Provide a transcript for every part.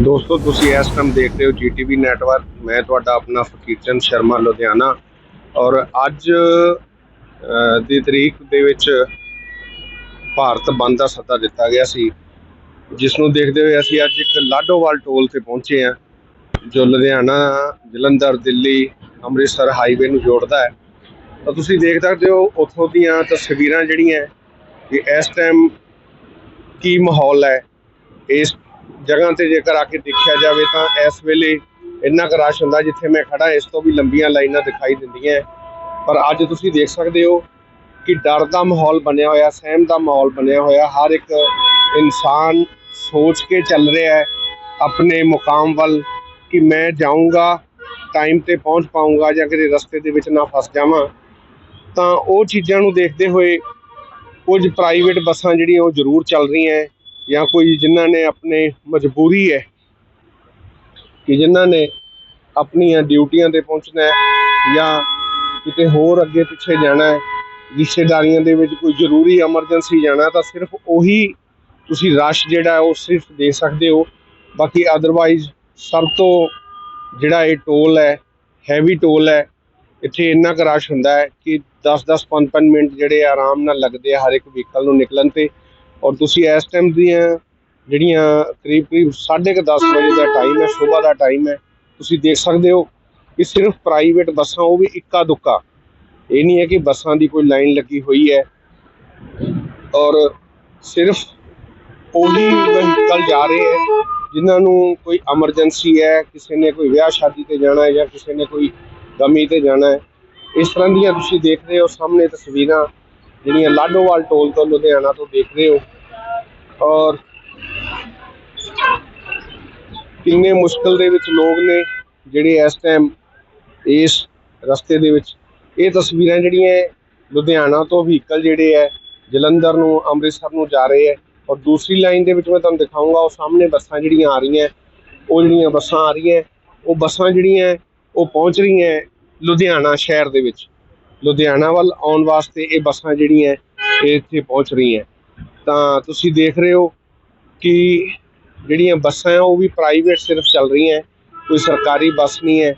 ਦੋਸਤੋ, ਤੁਸੀਂ ਇਸ ਟਾਈਮ ਦੇਖ ਰਹੇ ਹੋ ਜੀਟੀਵੀ ਨੈਟਵਰਕ ਮੈਂ ਤੁਹਾਡਾ ਆਪਣਾ ਫਕੀਰਚੰਦ ਸ਼ਰਮਾ, ਲੁਧਿਆਣਾ। ਔਰ ਅੱਜ ਦੀ ਤਰੀਕ ਦੇ ਵਿੱਚ ਭਾਰਤ ਬੰਦ ਦਾ ਸੱਦਾ ਦਿੱਤਾ ਗਿਆ ਸੀ। ਜਿਸ ਨੂੰ ਦੇਖਦੇ ਹੋਏ ਅਸੀਂ ਅੱਜ ਇੱਕ ਲਾਡੋਵਾਲ ਟੋਲ ਤੇ ਪਹੁੰਚੇ ਹਾਂ, ਜੋ ਲੁਧਿਆਣਾ, ਜਲੰਧਰ, ਦਿੱਲੀ, ਅੰਮ੍ਰਿਤਸਰ ਹਾਈਵੇ ਨੂੰ ਜੋੜਦਾ ਹੈ। ਤਾਂ ਤੁਸੀਂ ਦੇਖ ਸਕਦੇ ਹੋ, ਉੱਥੋਂ ਦੀਆਂ ਤਸਵੀਰਾਂ ਜਿਹੜੀਆਂ, ਕਿ ਇਸ ਟਾਈਮ ਕੀ ਮਾਹੌਲ ਹੈ, ਇਸ ਜਗ੍ਹਾ ਤੇ ਜੇਕਰ ਆ ਕੇ ਦੇਖਿਆ ਜਾਵੇ ਤਾਂ ਇਸ ਵੇਲੇ ਇੰਨਾ ਕੁ ਰਸ਼ ਹੁੰਦਾ ਜਿੱਥੇ ਮੈਂ ਖੜਾ, ਇਸ ਤੋਂ ਵੀ ਲੰਬੀਆਂ ਲਾਈਨਾਂ ਦਿਖਾਈ ਦਿੰਦੀਆਂ ਪਰ ਅੱਜ ਤੁਸੀਂ ਦੇਖ ਸਕਦੇ ਹੋ ਕਿ ਡਰ ਦਾ ਮਾਹੌਲ ਬਣਿਆ ਹੋਇਆ, ਸਹਿਮ ਦਾ ਮਾਹੌਲ ਬਣਿਆ ਹੋਇਆ। ਹਰ ਇੱਕ ਇਨਸਾਨ ਸੋਚ ਕੇ ਚੱਲ ਰਿਹਾ ਹੈ ਆਪਣੇ ਮੁਕਾਮ ਵੱਲ ਕਿ ਮੈਂ ਜਾਊਂਗਾ ਟਾਈਮ ਤੇ ਪਹੁੰਚ ਪਾਉਂਗਾ ਜਾਂ ਕਿਤੇ ਰਸਤੇ ਦੇ ਵਿੱਚ ਨਾ ਫਸ ਜਾਵਾਂ। ਤਾਂ ਉਹ ਚੀਜ਼ਾਂ ਨੂੰ ਦੇਖਦੇ ਹੋਏ ਕੁਝ ਪ੍ਰਾਈਵੇਟ ਬੱਸਾਂ ਜਿਹੜੀਆਂ ਉਹ ਜ਼ਰੂਰ ਚੱਲ ਰਹੀਆਂ ਜਾਂ ਕੋਈ ਜਿਨ੍ਹਾਂ ਨੇ ਆਪਣੇ ਮਜਬੂਰੀ ਹੈ ਕਿ ਜਿਨ੍ਹਾਂ ਨੇ ਆਪਣੀਆਂ ਡਿਊਟੀਆਂ ਤੇ ਪਹੁੰਚਣਾ ਹੈ ਜਾਂ ਕਿਤੇ ਹੋਰ ਅੱਗੇ ਪਿੱਛੇ ਜਾਣਾ ਹੈ, ਰਿਸ਼ਤੇਦਾਰੀਆਂ ਦੇ ਵਿੱਚ ਕੋਈ ਜ਼ਰੂਰੀ ਐਮਰਜੈਂਸੀ ਜਾਣਾ ਤਾਂ ਸਿਰਫ ਉਹੀ ਤੁਸੀਂ ਰਸ਼ ਜਿਹੜਾ ਉਹ ਸਿਰਫ ਦੇ ਸਕਦੇ ਹੋ। ਬਾਕੀ ਅਦਰਵਾਈਜ਼ ਸਭ ਤੋਂ ਜਿਹੜਾ ਇਹ ਟੋਲ ਹੈ ਹੈਵੀ ਟੋਲ ਹੈ, ਇੱਥੇ ਇੰਨਾ ਕੁ ਰਸ਼ ਹੁੰਦਾ ਹੈ ਕਿ 10-10 5-5 ਮਿੰਟ ਜਿਹੜੇ ਆਰਾਮ ਨਾਲ ਲੱਗਦੇ ਆ ਹਰ ਇੱਕ ਵਹੀਕਲ ਨੂੰ ਨਿਕਲਣ ਤੇ। ਔਰ ਤੁਸੀਂ ਇਸ ਟਾਈਮ ਦੀਆਂ ਜਿਹੜੀਆਂ ਕਰੀਬ ਕਰੀਬ 10:30 ਵਜੇ ਦਾ ਟਾਈਮ ਹੈ, ਸਵੇਰ ਦਾ ਟਾਈਮ ਹੈ, ਤੁਸੀਂ ਦੇਖ ਸਕਦੇ ਹੋ ਕਿ ਸਿਰਫ ਪ੍ਰਾਈਵੇਟ ਬੱਸਾਂ, ਉਹ ਵੀ ਇੱਕਾ ਦੁੱਕਾ। ਇਹ ਨਹੀਂ ਹੈ ਕਿ ਬੱਸਾਂ ਦੀ ਕੋਈ ਲਾਈਨ ਲੱਗੀ ਹੋਈ ਹੈ। ਔਰ ਸਿਰਫ ਉਹੀ ਵਹੀਕਲ ਜਾ ਰਹੇ ਹੈ, ਜਿਨ੍ਹਾਂ ਨੂੰ ਕੋਈ ਐਮਰਜੈਂਸੀ ਹੈ, ਕਿਸੇ ਨੇ ਕੋਈ ਵਿਆਹ ਸ਼ਾਦੀ ਤੇ ਜਾਣਾ ਹੈ ਜਾਂ ਕਿਸੇ ਨੇ ਕੋਈ ਗਮੀ ਤੇ ਜਾਣਾ ਹੈ। ਇਸ ਤਰ੍ਹਾਂ ਦੀਆਂ ਤੁਸੀਂ ਦੇਖ ਰਹੇ ਹੋ ਸਾਹਮਣੇ ਤਸਵੀਰਾਂ। ਜਿਹੜੀਆਂ ਲਾਡੋਵਾਲ ਟੋਲ ਤੋਂ ਲੁਧਿਆਣਾ ਤੋਂ ਦੇਖ ਰਹੇ ਹੋ ਔਰ ਕਿੰਨੇ ਮੁਸ਼ਕਲ ਦੇ ਵਿੱਚ ਲੋਕ ਨੇ ਜਿਹੜੇ ਇਸ ਟਾਈਮ ਇਸ ਰਸਤੇ ਦੇ ਵਿੱਚ। ਇਹ ਤਸਵੀਰਾਂ ਜਿਹੜੀਆਂ ਹੈ, ਲੁਧਿਆਣਾ ਤੋਂ ਵਹੀਕਲ ਜਿਹੜੇ ਹੈ ਜਲੰਧਰ ਨੂੰ ਅੰਮ੍ਰਿਤਸਰ ਨੂੰ ਜਾ ਰਹੇ ਹੈ। ਔਰ ਦੂਸਰੀ ਲਾਈਨ ਦੇ ਵਿੱਚ ਮੈਂ ਤੁਹਾਨੂੰ ਦਿਖਾਊਂਗਾ ਉਹ ਸਾਹਮਣੇ ਬੱਸਾਂ ਜਿਹੜੀਆਂ ਆ ਰਹੀਆਂ ਉਹ ਜਿਹੜੀਆਂ ਬੱਸਾਂ ਆ ਰਹੀਆਂ ਉਹ ਬੱਸਾਂ ਜਿਹੜੀਆਂ ਉਹ ਪਹੁੰਚ ਰਹੀਆਂ ਲੁਧਿਆਣਾ ਸ਼ਹਿਰ ਦੇ ਵਿੱਚ। ਲੁਧਿਆਣਾ ਵੱਲ ਆਉਣ ਵਾਸਤੇ ਇਹ ਬੱਸਾਂ ਜਿਹੜੀਆਂ ਇਹ ਇੱਥੇ ਪਹੁੰਚ ਰਹੀਆਂ। ਤਾਂ ਤੁਸੀਂ ਦੇਖ ਰਹੇ ਹੋ ਕਿ ਜਿਹੜੀਆਂ ਬੱਸਾਂ ਆ ਉਹ ਵੀ ਪ੍ਰਾਈਵੇਟ ਸਿਰਫ ਚੱਲ ਰਹੀਆਂ, ਕੋਈ ਸਰਕਾਰੀ ਬੱਸ ਨਹੀਂ ਹੈ।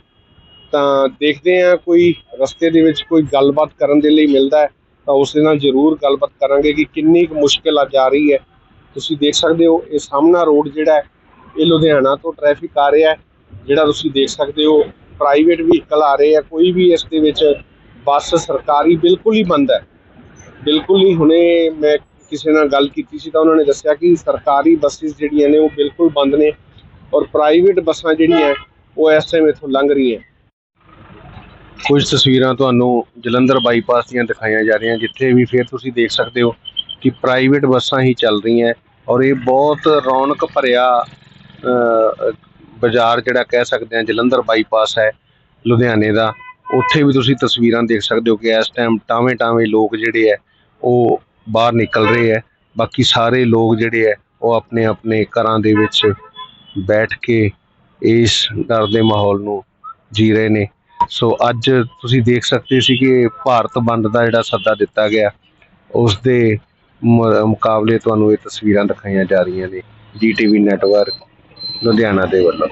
ਤਾਂ ਦੇਖਦੇ ਆ ਕੋਈ ਰਸਤੇ ਦੇ ਵਿੱਚ ਕੋਈ ਗੱਲਬਾਤ ਕਰਨ ਦੇ ਲਈ ਮਿਲਦਾ ਤਾਂ ਉਸ ਦੇ ਨਾਲ ਜ਼ਰੂਰ ਗੱਲਬਾਤ ਕਰਾਂਗੇ ਕਿ ਕਿੰਨੀ ਕੁ ਮੁਸ਼ਕਿਲ ਅੱਜ ਆ ਰਹੀ ਹੈ। ਤੁਸੀਂ ਦੇਖ ਸਕਦੇ ਹੋ ਇਹ ਸਾਹਮਣਾ ਰੋਡ ਜਿਹੜਾ ਹੈ, ਇਹ ਲੁਧਿਆਣਾ ਤੋਂ ਟ੍ਰੈਫਿਕ ਆ ਰਿਹਾ ਜਿਹੜਾ ਤੁਸੀਂ ਦੇਖ ਸਕਦੇ ਹੋ ਪ੍ਰਾਈਵੇਟ ਵਹੀਕਲ ਆ ਰਹੇ ਆ, ਕੋਈ ਵੀ ਇਸ ਦੇ ਵਿੱਚ ਬੱਸ ਸਰਕਾਰੀ ਬਿਲਕੁਲ ਹੀ ਬੰਦ ਹੈ। ਬਿਲਕੁਲ ਹੀ ਹੁਣੇ ਮੈਂ ਕਿਸੇ ਨਾਲ ਗੱਲ ਕੀਤੀ ਸੀ ਤਾਂ ਉਹਨਾਂ ਨੇ ਦੱਸਿਆ ਕਿ ਸਰਕਾਰੀ ਬੱਸਿਸ ਜਿਹੜੀਆਂ ਨੇ ਉਹ ਬਿਲਕੁਲ ਬੰਦ ਨੇ ਔਰ ਪ੍ਰਾਈਵੇਟ ਬੱਸਾਂ ਜਿਹੜੀਆਂ ਉਹ ਇਸ ਟਾਈਮ ਇੱਥੋਂ ਲੰਘ ਰਹੀਆਂ ਕੁਝ ਤਸਵੀਰਾਂ ਤੁਹਾਨੂੰ ਜਲੰਧਰ ਬਾਈਪਾਸ ਦੀਆਂ ਦਿਖਾਈਆਂ ਜਾ ਰਹੀਆਂ, ਜਿੱਥੇ ਵੀ ਫਿਰ ਤੁਸੀਂ ਦੇਖ ਸਕਦੇ ਹੋ ਕਿ ਪ੍ਰਾਈਵੇਟ ਬੱਸਾਂ ਹੀ ਚੱਲ ਰਹੀਆਂ ਔਰ ਇਹ ਬਹੁਤ ਰੌਣਕ ਭਰਿਆ ਬਾਜ਼ਾਰ ਜਿਹੜਾ ਕਹਿ ਸਕਦੇ ਹਾਂ ਜਲੰਧਰ ਬਾਈਪਾਸ ਹੈ, ਲੁਧਿਆਣੇ ਦਾ। ਉੱਥੇ ਵੀ ਤੁਸੀਂ ਤਸਵੀਰਾਂ ਦੇਖ ਸਕਦੇ ਹੋ ਕਿ ਇਸ ਟਾਈਮ ਟਾਵੇਂ ਟਾਵੇਂ ਲੋਕ ਜਿਹੜੇ ਹੈ, ਉਹ ਬਾਹਰ ਨਿਕਲ ਰਹੇ ਹੈ। ਬਾਕੀ ਸਾਰੇ ਲੋਕ ਜਿਹੜੇ ਹੈ, ਉਹ ਆਪਣੇ ਆਪਣੇ ਘਰਾਂ ਦੇ ਵਿੱਚ ਬੈਠ ਕੇ ਇਸ ਡਰ ਦੇ ਮਾਹੌਲ ਨੂੰ ਜੀ ਰਹੇ ਨੇ। ਸੋ ਅੱਜ ਤੁਸੀਂ ਦੇਖ ਸਕਦੇ ਸੀ ਕਿ ਭਾਰਤ ਬੰਦ ਦਾ ਜਿਹੜਾ ਸੱਦਾ ਦਿੱਤਾ ਗਿਆ, ਉਸ ਦੇ ਮੁਕਾਬਲੇ ਤੁਹਾਨੂੰ ਇਹ ਤਸਵੀਰਾਂ ਦਿਖਾਈਆਂ ਜਾ ਰਹੀਆਂ ਨੇ। ਜੀਟੀਵੀ ਨੈਟਵਰਕ, ਲੁਧਿਆਣਾ ਦੇ ਵੱਲੋਂ।